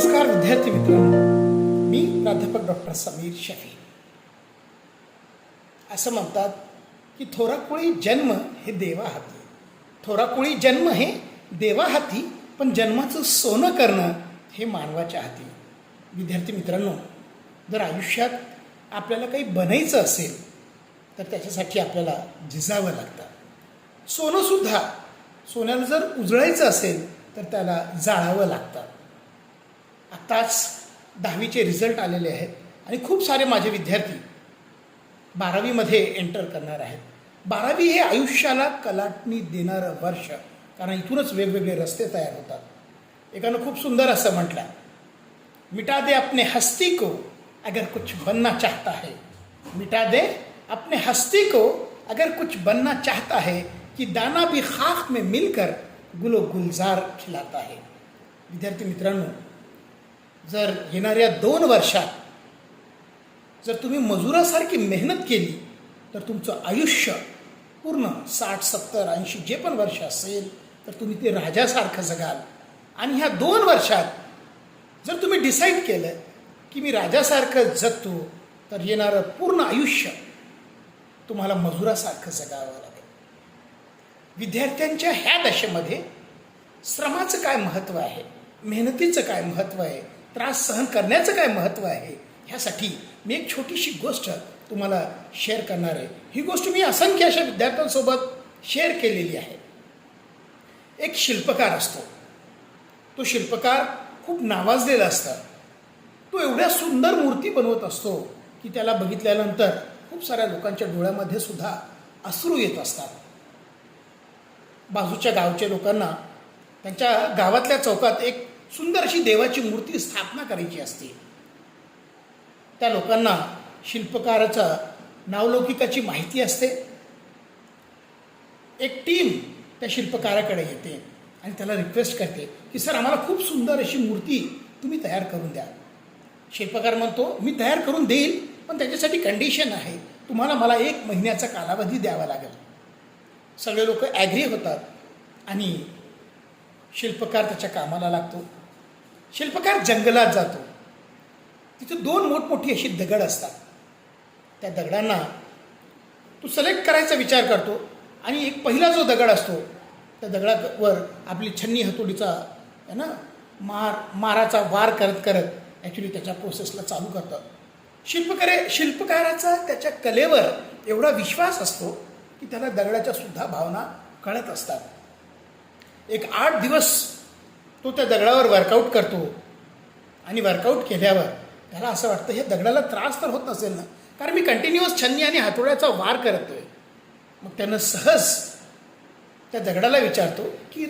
नमस्कार विद्यार्थी मित्रांनो. मी प्राध्यापक डॉक्टर समीर शफी. असं म्हणतात की थोराकुळी जन्म हे देवा हाती थोराकुळी जन्म हे देवा हाती पण जन्माचं सोनं करणं हे मानवाच्या हाती. विद्यार्थी मित्रांनो जर आयुष्यात आपल्याला काही बनायचं असेल तर त्याच्यासाठी आपल्याला झिजावं लागतं. सोनंसुद्धा सोन्याला जर उजळायचं असेल तर त्याला जाळावं लागतं. आत्ताच दहावीचे रिझल्ट आलेले आहेत आणि खूप सारे माझे विद्यार्थी बारावीमध्ये एंटर करणार आहेत. बारावी हे आयुष्याला कलाटणी देणारं वर्ष कारण इथूनच वेगवेगळे रस्ते तयार होतात. एकानं खूप सुंदर असं म्हटलं मिटा दे अपने हस्ती को अगर कुछ बनना चाहता है. मिटा दे अपने हस्ती को अगर कुछ बनना चाहता है कि दाना भी खाक में मिलकर गुलो गुलजार खिलाता है। विद्यार्थी मित्रांनो जर येणाऱ्या दोन वर्षात जर तुम्ही मजुरासारखी मेहनत केली तर तुमचं आयुष्य पूर्ण साठ सत्तर ऐंशी जे पण वर्ष असेल तर तुम्ही ते राजासारखं जगाल. आणि ह्या दोन वर्षात जर तुम्ही डिसाईड केलं की मी राजासारखं जगतो तर येणारं पूर्ण आयुष्य तुम्हाला मजुरासारखं जगावं लागेल. विद्यार्थ्यांच्या ह्या दशेमध्ये श्रमाचं काय महत्त्व आहे? मेहनतीचं काय महत्त्व आहे? त्रास सहन करण्याचं काय महत्त्व आहे? ह्यासाठी मी एक छोटीशी गोष्ट तुम्हाला शेअर करणार आहे. ही गोष्ट मी असंख्य अशा विद्यार्थ्यांसोबत शेअर केलेली आहे. एक शिल्पकार असतो. तो शिल्पकार खूप नावाजलेला असतं. तो एवढ्या सुंदर मूर्ती बनवत असतो की त्याला बघितल्यानंतर खूप साऱ्या लोकांच्या डोळ्यामध्ये सुद्धा अश्रू येत असतात. बाजूच्या गावच्या लोकांना त्यांच्या गावातल्या चौकात एक सुंदर अशी देवाची मूर्ती स्थापना करायची असते. त्या लोकांना शिल्पकाराचं नावलौकिकाची माहिती असते. एक टीम त्या शिल्पकाराकडे येते आणि त्याला रिक्वेस्ट करते की सर आम्हाला खूप सुंदर अशी मूर्ती तुम्ही तयार करून द्या. शिल्पकार म्हणतो मी तयार करून देईल पण त्याच्यासाठी कंडिशन आहे. तुम्हाला मला एक महिन्याचा कालावधी द्यावा लागेल. सगळे लोक ॲग्री होतात आणि शिल्पकार त्याच्या कामाला लागतो. शिल्पकार जंगलात जातो. तिथे दोन मोठमोठी अशी दगड असतात. त्या दगडांना तो सिलेक्ट करायचा विचार करतो आणि एक पहिला जो दगड असतो त्या दगडावर आपली छन्नी हतोडीचा आहे ना मार माराचा वार करत करत ॲक्च्युली त्याच्या प्रोसेसला चालू करतं. शिल्पकारे शिल्पकाराचा त्याच्या कलेवर एवढा विश्वास असतो की त्याला दगडाच्या सुद्धा भावना कळत असतात. एक आठ दिवस तो त्या दगडावर वर्कआउट करतो. आणि वर्कआउट केल्यावर त्याला असं वाटतं हे दगडाला त्रास तर होत नसेल ना? कारण मी कंटिन्युअस छन्नी आणि हातोड्याचा वार करतोय. मग त्यानं सहज त्या दगडाला विचारतो की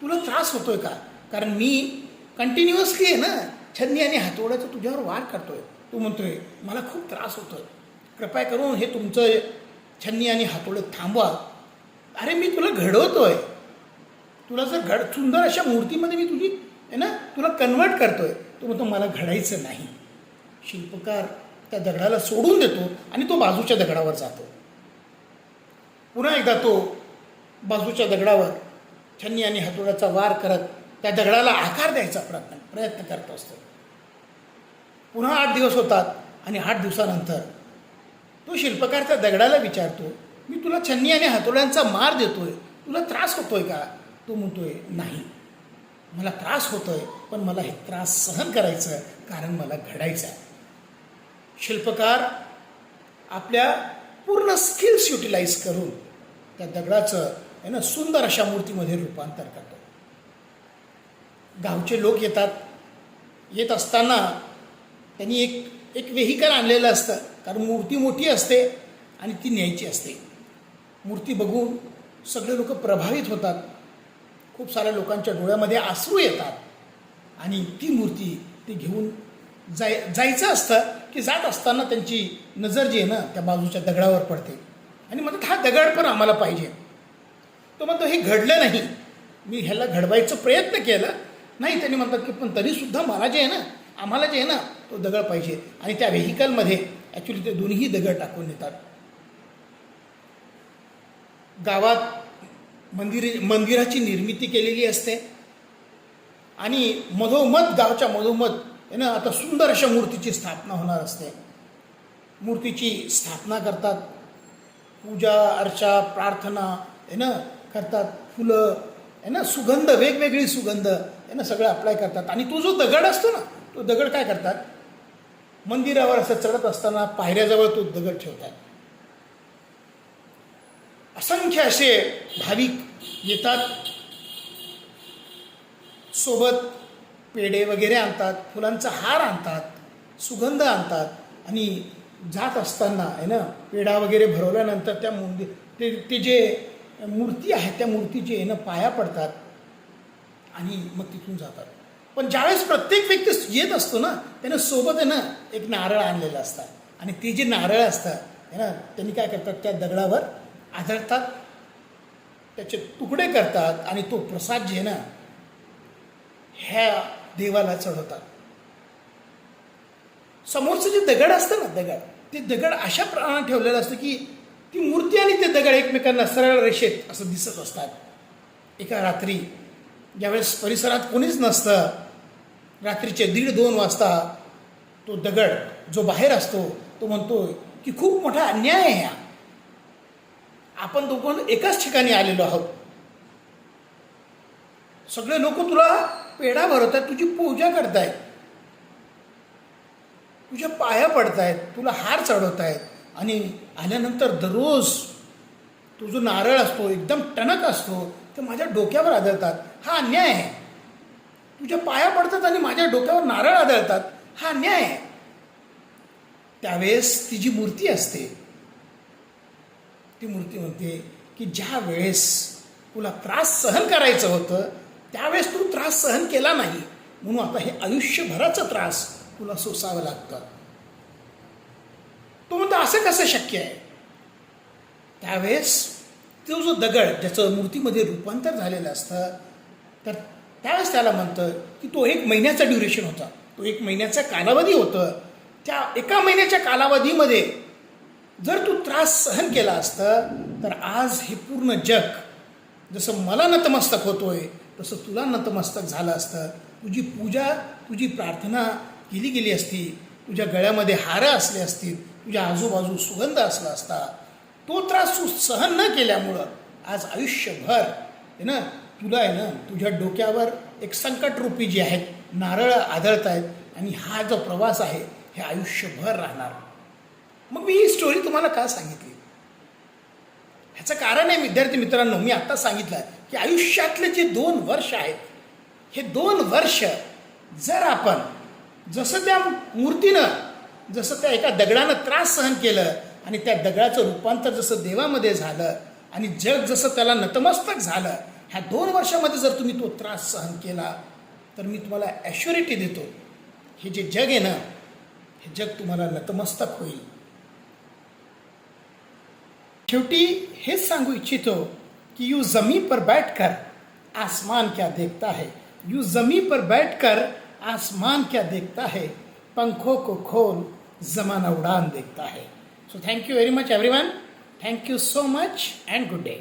तुला त्रास होतो आहे का? कारण मी कंटिन्युअसली आहे ना छन्नी आणि हातोड्याचा तुझ्यावर वार करतो आहे तू म्हणतोय मला खूप त्रास होतो आहे कृपया करून हे तुमचं छन्नी आणि हातोडं थांबवा. अरे मी तुला घडवतो आहे तुला जर घड सुंदर अशा मूर्तीमध्ये मी तुझी आहे ना तुला कन्वर्ट करतोय. तो म्हणतो मला घडायचं नाही. शिल्पकार त्या दगडाला सोडून देतो आणि तो बाजूच्या दगडावर जातो. पुन्हा एकदा तो बाजूच्या दगडावर छन्नी आणि हातोड्याचा वार करत त्या दगडाला आकार द्यायचा प्रयत्न प्रयत्न करत असतो. पुन्हा आठ दिवस होतात आणि आठ दिवसानंतर तो शिल्पकार त्या दगडाला विचारतो मी तुला छन्नी आणि हातोड्यांचा मार देतोय तुला त्रास होतोय का? तो म्हणतोय नाही. मला त्रास होतोय पण मला हे त्रास सहन करायचं कारण मला घडायचं आहे शिल्पकार आपल्या पूर्ण स्किल्स युटिलाइज करून त्या दगडाचं आहे ना सुंदर अशा मूर्तीमध्ये रूपांतर करतो. गावचे लोक येतात. येत असताना त्यांनी एक एक वेहिकल आणलेलं असतं. कारण मूर्ती मोठी असते आणि ती न्यायची असते. मूर्ती बघून सगळे लोक प्रभावित होतात. खूप साऱ्या लोकांच्या डोळ्यामध्ये आसरू येतात. आणि ती मूर्ती ते घेऊन जाय जायचं असतं की जात असताना त्यांची नजर जी आहे ना त्या बाजूच्या दगडावर पडते. आणि म्हणतात हा दगड पण आम्हाला पाहिजे. तो म्हणतो हे घडलं नाही. मी ह्याला घडवायचा प्रयत्न केला. नाही त्यांनी म्हणतात की पण तरीसुद्धा मला जे आहे ना आम्हाला जे आहे ना तो दगड पाहिजे. आणि त्या व्हेकलमध्ये ॲक्च्युली ते दोन्ही दगड टाकून येतात गावात मंदिर मंदिराची निर्मिती केलेली असते. आणि मधोमध गावच्या मधोमध आहे ना आता सुंदर अशा मूर्तीची स्थापना होणार असते. मूर्तीची स्थापना करतात. पूजा अर्चा प्रार्थना आहे ना करतात. फुलं आहे ना सुगंध वेगवेगळी सुगंध आहे ना सगळं अप्लाय करतात. आणि तो जो दगड असतो ना तो दगड काय करतात? मंदिरावर असं चढत असताना पायऱ्याजवळ तो दगड ठेवतात. असंख्य असे भाविक येतात. सोबत पेढे वगैरे आणतात फुलांचा हार आणतात सुगंध आणतात आणि जात असताना आहे ना पेढा वगैरे भरवल्यानंतर त्या मंदिर ते ते जे मूर्ती आहे त्या मूर्तीचे आहे ना पाया पडतात आणि मग तिथून जातात. पण ज्यावेळेस प्रत्येक व्यक्ती येत असतो ना त्यानं सोबत आहे ना एक नारळ आणलेलं असतात आणि ते जे नारळ असतात आहे ना त्यांनी काय करतात त्या दगडावर आदळतात. त्याचे तुकडे करतात आणि तो प्रसाद जे ना ह्या देवाला चढवतात. समोरचं जे दगड असतं ना दगड ते दगड अशा प्रमाणात ठेवलेलं असतं की ती मूर्ती आणि ते दगड एकमेकांना सरळ रेषेत असं दिसत असतात. एका रात्री ज्यावेळेस परिसरात कोणीच नसतं रात्रीचे दीड दोन वाजता तो दगड जो बाहेर असतो तो म्हणतो की खूप मोठा अन्याय आहे हा. आपण दोघं एकाच ठिकाणी आलेलो आहोत. सगळे लोक तुला पेढा भरवतात तुझी पूजा करतायत. तुझ्या पाया पडतायत तुला हार चढवतायत. आणि आल्यानंतर दररोज तो जो नारळ असतो एकदम टणक असतो ते माझ्या डोक्यावर आदळतात. हा अन्याय आहे. तुझ्या पाया पडतात आणि माझ्या डोक्यावर नारळ आदळतात. हा अन्याय आहे. त्यावेळेस ती जी मूर्ती असते ती मूर्ती म्हणते की ज्या वेळेस तुला त्रास सहन करायचं होतं त्यावेळेस तू त्रास सहन केला नाही. म्हणून आता हे आयुष्यभराचा त्रास तुला सोसावं लागतं. तो म्हणतो असं कसं शक्य आहे? त्यावेळेस तो जो दगड ज्याचं मूर्तीमध्ये रूपांतर झालेलं असतं तर त्यावेळेस त्याला म्हणतं की तो एक महिन्याचा ड्युरेशन होता. तो एक महिन्याचा कालावधी होतं. त्या एका महिन्याच्या कालावधीमध्ये जर तू त्रास सहन केला असतं तर आज हे पूर्ण जग जसं मला नतमस्तक होतोय तसं तुला नतमस्तक झालं असतं. तुझी पूजा तुझी प्रार्थना केली गेली असती तुझ्या गळ्यामध्ये हारं असले असतील तुझ्या आजूबाजू सुगंध असला असता तो त्रास तू सहन न केल्यामुळं आज आयुष्यभर आहे ना तुला आहे ना तुझ्या डोक्यावर एक संकटरूपी जे आहेत नारळ आदळत आहेत आणि हा जो प्रवास आहे हे आयुष्यभर राहणार. मग मी ही स्टोरी तुम्हाला का सांगितली? ह्याचं कारण आहे विद्यार्थी मित्रांनो मी आत्ता सांगितलं की आयुष्यातले जे दोन वर्ष आहेत हे दोन वर्ष जर आपण जसं त्या मूर्तीनं जसं त्या एका दगडानं त्रास सहन केलं आणि त्या दगडाचं रूपांतर जसं देवामध्ये झालं आणि जग जसं त्याला नतमस्तक झालं ह्या दोन वर्षामध्ये जर तुम्ही तो त्रास सहन केला तर मी तुम्हाला ॲश्युरिटी देतो हे जे जग आहे ना हे जग तुम्हाला नतमस्तक होईल. शेवटी हेच सांगू इच्छितो कि यू जमी पर बैठकर आसमान क्या देखता है। यू जमी पर बैठकर आसमान क्या देखता है। पंखों को खोल जमाना उड़ान देखता है। So thank you very much everyone thank you so much and good day